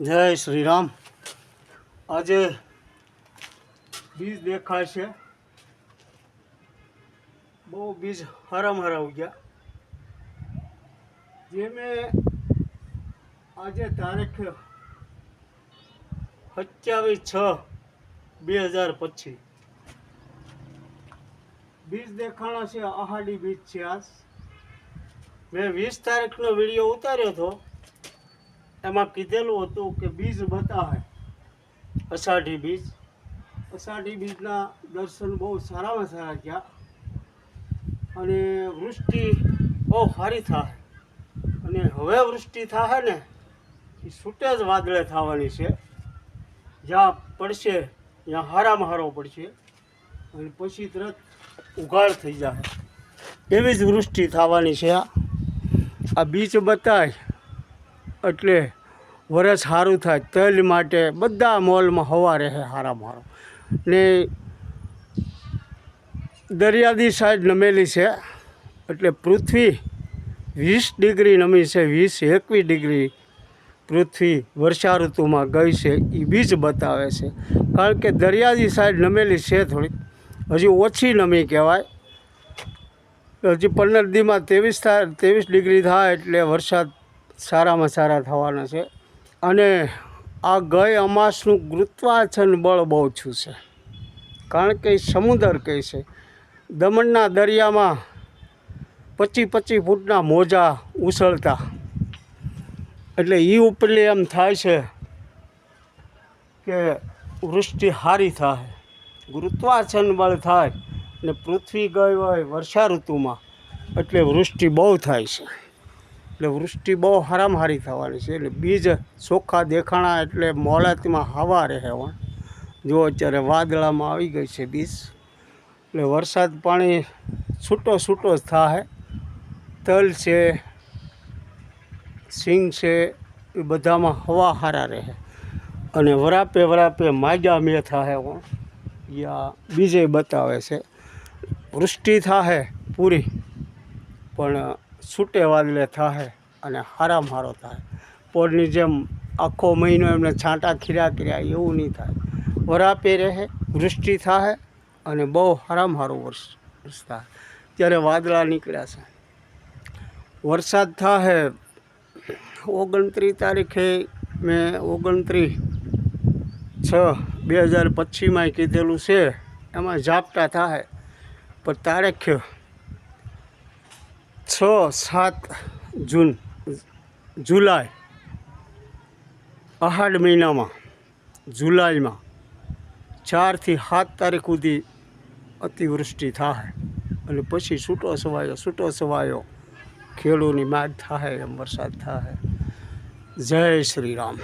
જય શ્રી રામ આજે બીજ દેખાય છે બહુ બીજ હરામ હરાવ ગયા. જે મેં આજે તારીખ સત્યાવીસ છ બે હજાર પચીસ. બીજ દેખાણા છે, આહાડી બીજ છે આ મેં વીસ તારીખનો વીડિયો ઉતાર્યો હતો. એમાં કીધેલું હતું કે બીજ બતાવે. અષાઢી બીજ. અષાઢી બીજના દર્શન બહુ સારામાં સારા ગયા અને વૃષ્ટિ બહુ સારી થાય. અને હવે વૃષ્ટિ થાય ને, એ છૂટે જ વાદળે થવાની છે. જ્યાં પડશે, ત્યાં હારામાં હારો પડશે. અને પછી તરત ઉઘાડ થઈ જાય. એવી જ વૃષ્ટિ થવાની છે આ. બીચ બતાય. એટલે વરસ સારું થાય તલ માટે બધા મોલમાં હવા રહે હારા. મારો ને દરિયાદી સાઈડ નમેલી છે, એટલે પૃથ્વી વીસ ડિગ્રી નમી છે, વીસ એકવીસ ડિગ્રી પૃથ્વી વર્ષા ઋતુમાં ગઈ છે એ બીજ બતાવે છે. કારણ કે દરિયાની સાઈડ નમેલી છે થોડીક હજી ઓછી નમી કહેવાય. હજી પંદર દીમાં ત્રેવીસ થાય, ત્રેવીસ ડિગ્રી થાય એટલે વરસાદ સારામાં સારા થવાના છે. અને આ ગઈ અમાસનું ગુરુત્વાચન બળ બહુ ઓછું છે. કારણ કે સમુદર કહે છે, દમણના દરિયામાં પચીસ પચીસ ફૂટના મોજા ઉછળતા. એટલે એ ઉપરલી એમ થાય છે કે વૃષ્ટિ સારી થાય ગુરુત્વાચન બળ થાય ને પૃથ્વી ગઈ હોય વર્ષા ઋતુમાં, એટલે વૃષ્ટિ બહુ થાય છે. એટલે વૃષ્ટિ બહુ હારામાં હારી થવાની છે. એટલે બીજ ચોખ્ખા દેખાણા એટલે મોલાતીમાં હવા રહે પણ જો અત્યારે વાદળામાં આવી ગઈ છે બીજ. એટલે વરસાદ પાણી છૂટો છૂટો જ થાય તલ છે, સિંગ છે, એ બધામાં હવા હારા રહે. અને વરાપે વરાપે માગ્યા મેં થાય પણ યા બીજે બતાવે છે. વૃષ્ટિ થાય પૂરી. પણ છૂટે વાદળે થાય અને હારામાં હારો થાય પોળની જેમ આખો મહિનો એમને છાંટા ખીરા કર્યા, એવું નહીં થાય. વરાપે રહે, વૃષ્ટિ થાય અને બહુ હારામ હારો વર્ષ વર્ષ થાય ત્યારે વાદળા નીકળ્યા છે. વરસાદ થાય ઓગણત્રીસ તારીખે મેં ઓગણત્રીસ છ બે હજાર પચીસમાં કીધેલું છે, એમાં ઝાપટા થાય પણ તારીખ છ, સાત જૂન, જુલાઈ, અહાડ મહિનામાં, જુલાઈમાં, ચારથી સાત તારીખ સુધી અતિવૃષ્ટિ થાય અને પછી છૂટો સવાયો છૂટો સવાયો. ખેડૂની માગ થાય એમ વરસાદ થાય. જય શ્રી રામ.